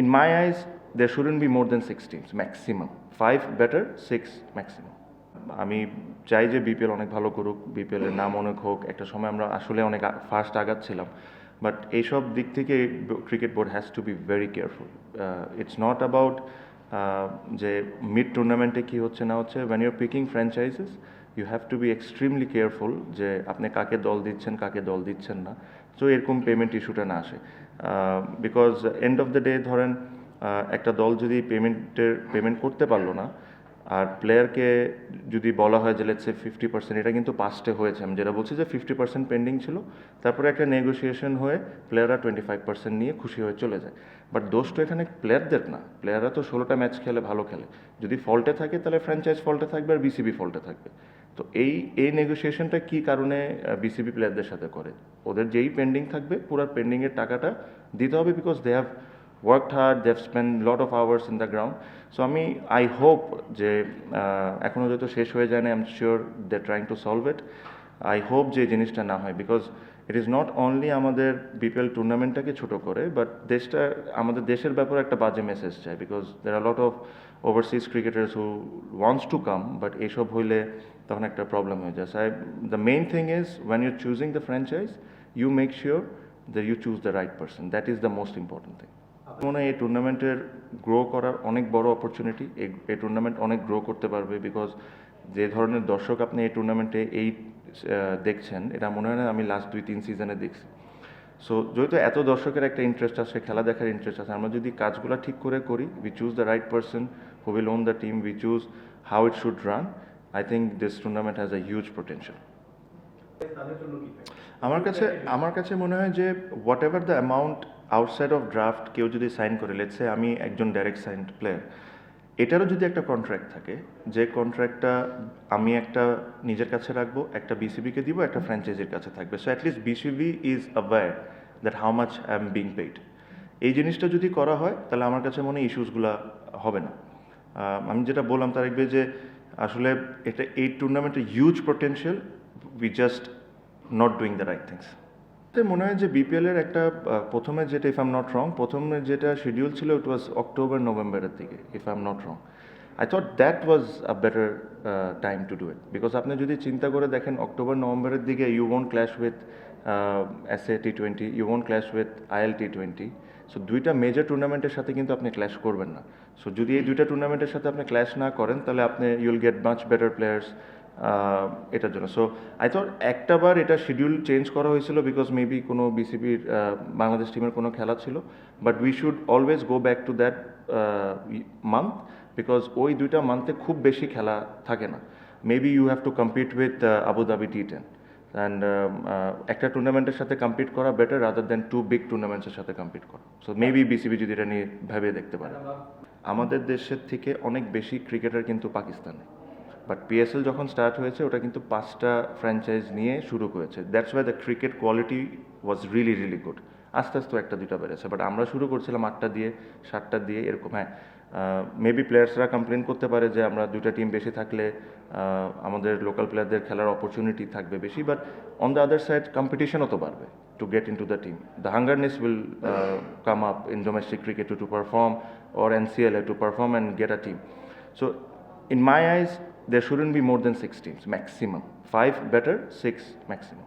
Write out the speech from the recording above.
in my eyes, there shouldn't be more than six teams, maximum. Five better, six maximum. আমি চাই যে BPL অনেক ভালো করুক বিপিএল এর নাম অনেক হোক একটা সময় আমরা আসলে অনেক ফার্স্ট আগাচ্ছিলাম। বাট এইসব দিক থেকে cricket board has to be very careful it's not about যে মিড টুর্নামেন্টে কী হচ্ছে না হচ্ছে। When you're picking franchises you have to be extremely careful যে আপনি কাকে দল দিচ্ছেন কাকে দল দিচ্ছেন না। সো এরকম পেমেন্ট ইস্যুটা না আসে। Because end of the day ধরেন একটা দল যদি পেমেন্টের, পেমেন্ট করতে পারল না, আর প্লেয়ারকে যদি বলা হয় যে লেটসে ফিফটি পার্সেন্ট এটা কিন্তু পাস্টে হয়েছে। আমি যেটা বলছি যে ফিফটি পার্সেন্ট পেন্ডিং ছিল, তারপরে একটা নেগোসিয়েশন হয়ে প্লেয়াররা টোয়েন্টি ফাইভ পার্সেন্ট নিয়ে খুশি হয়ে চলে যায়। বাট দোষ তো এখানে প্লেয়ারদের না। প্লেয়াররা তো ষোলোটা ম্যাচ খেলে, ভালো খেলে। যদি ফল্টে থাকে, তাহলে ফ্র্যাঞ্চাইজ ফল্টে থাকবে আর বিসিবি ফল্টে থাকবে। তো এই এই নেগোসিয়েশনটা কী কারণে বিসিবি প্লেয়ারদের সাথে করে? ওদের যেই পেন্ডিং থাকবে, পুরো পেন্ডিংয়ের টাকাটা দিতে হবে because they have worked hard they have spend lot of hours in the ground so আমি আই হোপ যে এখনও যেহেতু শেষ হয়ে যায় না I am sure they trying to solve it I hope যে জিনিসটা না হয় because it is not only আমাদের বিপিএল টুর্নামেন্টটাকে ছোট করে বাট দেশটা আমাদের দেশের ব্যাপারে একটা বাজে মেসেজ চাই because there are lot of overseas cricketers who wants to come but এইসব হইলে তখন একটা প্রবলেম হয়ে যায়। So the main thing is when you choosing the franchise you make sure that you choose the right person that is the most important thing মনে হয় এই টুর্নামেন্টের গ্রো করার অনেক বড় অপরচুনিটি এই টুর্নামেন্ট অনেক গ্রো করতে পারবে বিকজ যে ধরনের দর্শক আপনি এই টুর্নামেন্টে এই দেখছেন, এটা মনে হয় না আমি লাস্ট দুই, তিন সিজনে দেখছি। সো যেহেতু এত দর্শকের একটা ইন্টারেস্ট আছে, খেলা দেখার ইন্টারেস্ট আছে, আমরা যদি কাজগুলো ঠিক করে করি we choose the right person who will own the team we choose how it should run I think this tournament has a huge potential আমার কাছে আমার কাছে মনে হয় যে whatever the amount outside of draft কেউ যদি সাইন করে লেটসে আমি একজন ডাইরেক্ট সাইন প্লেয়ার এটারও যদি একটা কন্ট্রাক্ট থাকে, যে কন্ট্রাক্টটা আমি একটা নিজের কাছে রাখব, একটা বিসিবিকে দিব, একটা ফ্র্যাঞ্চাইজির কাছে থাকবে। So at least BCB is aware that how much I am being paid এই জিনিসটা যদি করা হয়, তাহলে আমার কাছে মনে ইস্যুসগুলো হবে না। আমি যেটা বললাম তার একবে যে আসলে এটা, এই টুর্নামেন্টের huge potential we just not doing the right things মনে হয় যে বিপিএল এর একটা প্রথমে যেটা ইফ আম নট রং প্রথমে যেটা শিডিউল ছিল ইট ওয়াজ অক্টোবর নভেম্বরের দিকে if I am not wrong I thought that was a better time to do it because আপনি যদি চিন্তা করে দেখেন অক্টোবর নভেম্বরের দিকে you won't clash with S A T twenty you won't clash with IL T twenty so দুইটা major টুর্নামেন্টের সাথে কিন্তু আপনি ক্ল্যাশ করবেন না। সো যদি এই দুইটা টুর্নামেন্টের সাথে আপনি ক্ল্যাশ না করেন, তাহলে আপনি you'll get much better players এটার জন্য। সো আই থট একটা বার এটা শিডিউল চেঞ্জ করা হয়েছিল বিকজ মেবি কোনো বিসিবির বাংলাদেশ টিমের কোনো খেলা ছিল। But we should always go back to that month because ওই দুইটা মান্থে খুব বেশি খেলা থাকে না। Maybe you have to compete with Abu Dhabi T ten and একটা টুর্নামেন্টের সাথে কম্পিট করা better rather than to big টুর্নামেন্টসের সাথে কম্পিট করা। সো মেবি বিসিবি যদি এটা নিয়ে ভেবে দেখতে পারে। আমাদের দেশের থেকে অনেক বেশি ক্রিকেটার কিন্তু পাকিস্তানে। বাট পিএসএল যখন স্টার্ট হয়েছে ওটা কিন্তু পাঁচটা ফ্র্যাঞ্চাইজ নিয়ে শুরু করেছে। That's why the cricket quality was really really good আস্তে আস্তে একটা দুটা বেড়েছে। বাট আমরা শুরু করছিলাম আটটা দিয়ে সাতটা দিয়ে এরকম হ্যাঁ। মেবি প্লেয়ার্সরা কমপ্লেন করতে পারে যে আমরা দুটা টিম বেশি থাকলে আমাদের লোকাল প্লেয়ারদের খেলার অপরচুনিটি থাকবে বেশি। But on the other side কম্পিটিশনও তো বাড়বে to get in to the team the hungerness will come up in domestic cricket to to perform or NCLA to perform and get a team So, in my eyes, there shouldn't be more than six teams maximum. Five better, six maximum.